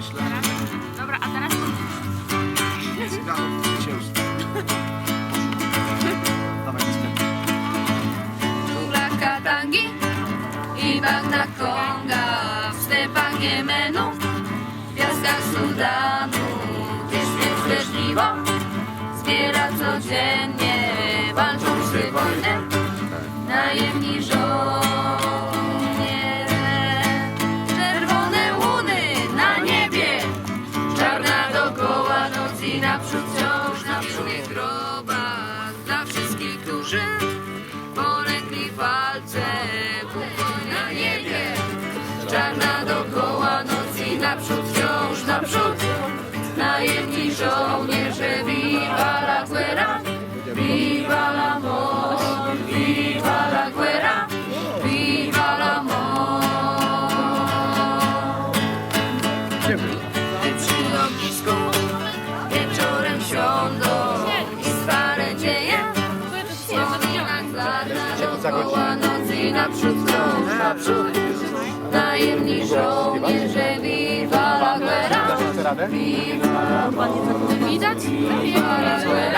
myślę. Dobra, a teraz Cyganów zwycięstwo. Dawaj, dyskretnie. Kula katangi i bagna Konga w stepach Jemenu, w piaskach Sudanu, gdzie świat wrażliwo zbiera codziennie, walczący wojnę, najemni i naprzód wciąż na białych grobach dla wszystkich, którzy polegli w walce pokój na niebie. Czarna dokoła noc i naprzód wciąż naprzód. Najemni żołnierze viva la guerra. Viva la mort viva la guerra. Viva la mort gwarna dookoła nocy i naprzód wciąż naprzód Najemni żołnierze Viva la guerra Widać? Viva la